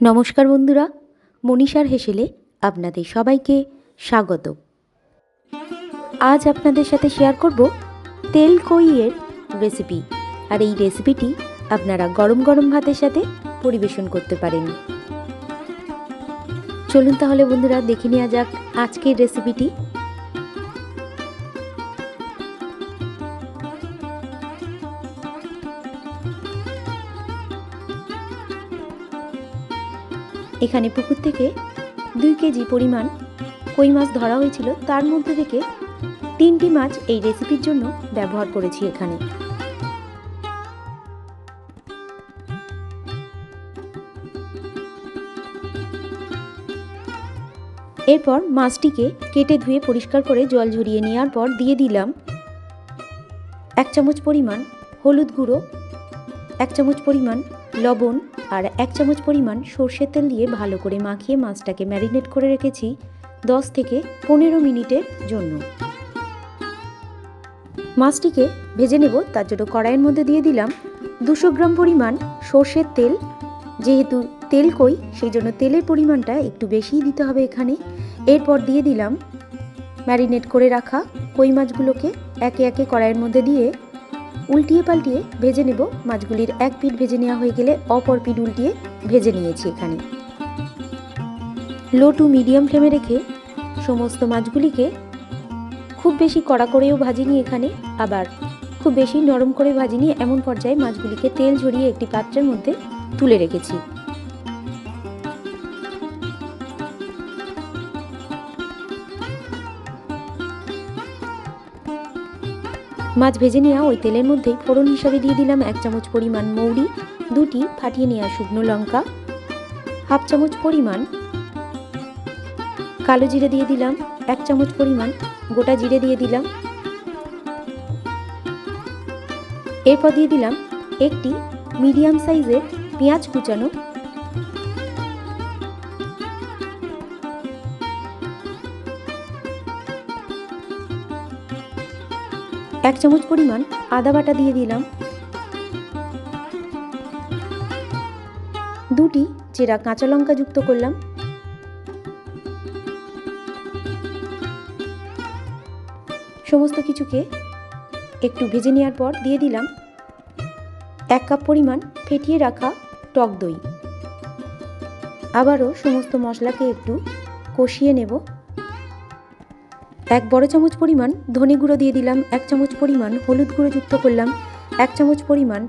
নমস্কার বন্ধুরা, মনীষার হেসেলে আপনাদের সবাইকে স্বাগত। আজ আপনাদের সাথে শেয়ার করব তেল কইয়ের রেসিপি আর এই রেসিপিটি আপনারা গরম গরম ভাতের সাথে পরিবেশন করতে পারেন। চলুন তাহলে বন্ধুরা, দেখে নেওয়া যাক আজকের রেসিপিটি এখানে পুকুর থেকে দুই কেজি পরিমাণ কই মাছ ধরা হয়েছিল। তার মধ্যে থেকে তিনটি মাছ এই রেসিপির জন্য ব্যবহার করেছি এখানে। এরপর মাছটিকে কেটে ধুয়ে পরিষ্কার করে জল ঝরিয়ে নেওয়ার পর দিয়ে দিলাম এক চামচ পরিমাণ হলুদ গুঁড়ো, এক চামচ পরিমাণ লবণ আর এক চামচ পরিমাণ সর্ষের তেল দিয়ে ভালো করে মাখিয়ে মাছটাকে ম্যারিনেট করে রেখেছি দশ থেকে পনেরো মিনিটের জন্য। মাছটিকে ভেজে নেব, তার জন্য কড়াইয়ের মধ্যে দিয়ে দিলাম দুশো গ্রাম পরিমাণ সর্ষের তেল। যেহেতু তেল কই, সেই জন্য তেলের পরিমাণটা একটু বেশিই দিতে হবে এখানে। এরপর দিয়ে দিলাম ম্যারিনেট করে রাখা কই মাছগুলোকে একে একে কড়াইয়ের মধ্যে দিয়ে উল্টিয়ে পাল্টিয়ে ভেজে নেব। মাছগুলির এক পিঠ ভেজে নেওয়া হয়ে গেলে অপর পিঠ উল্টিয়ে ভেজে নিয়েছি এখানে। লো টু মিডিয়াম ফ্লেমে রেখে সমস্ত মাছগুলিকে খুব বেশি কড়া করেও ভাজিনি এখানে। আবার খুব বেশি নরম করে ভাজিনি, এমন পর্যায়ে মাছগুলিকে তেল ঝরিয়ে একটি পাত্রের মধ্যে তুলে রেখেছি। মাছ ভেজে নেওয়া ওই তেলের মধ্যেই ফোড়ন হিসাবে দিয়ে দিলাম এক চামচ পরিমাণ মৌরি, দুটি ফাটিয়ে নেওয়া শুকনো লঙ্কা, হাফ চামচ পরিমাণ কালো জিরে দিয়ে দিলাম, এক চামচ পরিমাণ গোটা জিরে দিয়ে দিলাম। এরপর দিয়ে দিলাম একটি মিডিয়াম সাইজের পেঁয়াজ কুচানো এক চামচ পরিমাণ আদা বাটা দিয়ে দিলাম। দুটি চেরা কাঁচা লঙ্কা যুক্ত করলাম। সমস্ত কিছুকে একটু ভেজে নেওয়ার পর দিয়ে দিলাম এক কাপ পরিমাণ ফেটিয়ে রাখা টক দই। আবারও সমস্ত মশলাকে একটু কষিয়ে নেব। এক বড় চামচ পরিমাণ ধনে গুঁড়ো দিয়ে দিলাম, এক চামচ পরিমাণ হলুদ গুঁড়ো যুক্ত করলাম, এক চামচ পরিমাণ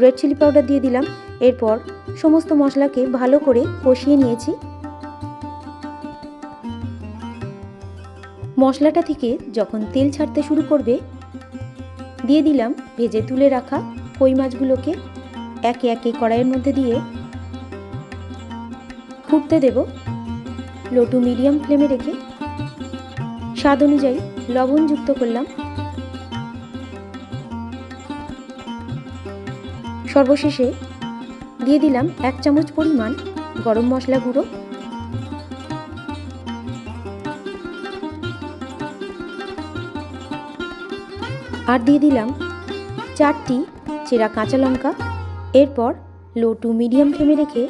রেড চিলি পাউডার দিয়ে দিলাম। এরপর সমস্ত মশলাকে ভালো করে কষিয়ে নিয়েছি। মশলাটা থেকে যখন তেল ছাড়তে শুরু করবে, দিয়ে দিলাম ভেজে তুলে রাখা কই মাছগুলোকে একে একে কড়াইয়ের মধ্যে দিয়ে ফুটতে দেব। লো টু মিডিয়াম ফ্লেমে রেখে স্বাদ অনুযায়ী লবণ যুক্ত করলাম। সর্বশেষে দিয়ে দিলাম এক চামচ পরিমাণ গরম মশলা গুঁড়ো। আর দিয়ে দিলাম চারটি চেরা কাঁচা লঙ্কা। এরপর লো টু মিডিয়াম ফ্লেমে রেখে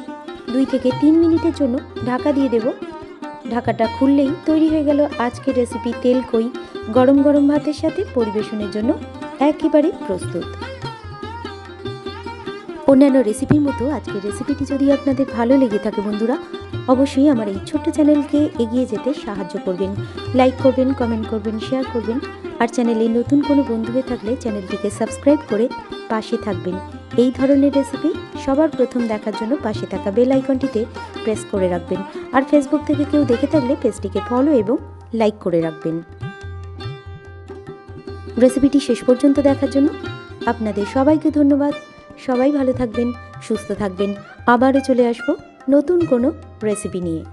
দুই থেকে তিন মিনিটের জন্য ঢাকা দিয়ে দেব। ঢাকাটা খুললেই তৈরি হয়ে গেল আজকের রেসিপি তেল কই, গরম গরম ভাতের সাথে পরিবেশনের জন্য একেবারে প্রস্তুত। অন্যান্য রেসিপির মতো আজকের রেসিপিটি যদি আপনাদের ভালো লেগে থাকে বন্ধুরা, অবশ্যই আমার এই ছোট্ট চ্যানেলকে এগিয়ে যেতে সাহায্য করবেন। লাইক করবেন কমেন্ট করবেন শেয়ার করবেন। আর চ্যানেলে নতুন কোনো বন্ধু হয়ে থাকলে চ্যানেলটিকে সাবস্ক্রাইব করে পাশে থাকবেন। এই ধরনের রেসিপি সবার প্রথম দেখার জন্য পাশে থাকা বেল আইকনটিতে প্রেস করে রাখবেন। আর ফেসবুক থেকে কেউ দেখে থাকলে পেজটিকে ফলো এবং লাইক করে রাখবেন। রেসিপিটি শেষ পর্যন্ত দেখার জন্য আপনাদের সবাইকে ধন্যবাদ। সবাই ভালো থাকবেন, সুস্থ থাকবেন। আবারও চলে আসব নতুন কোনো রেসিপি নিয়ে।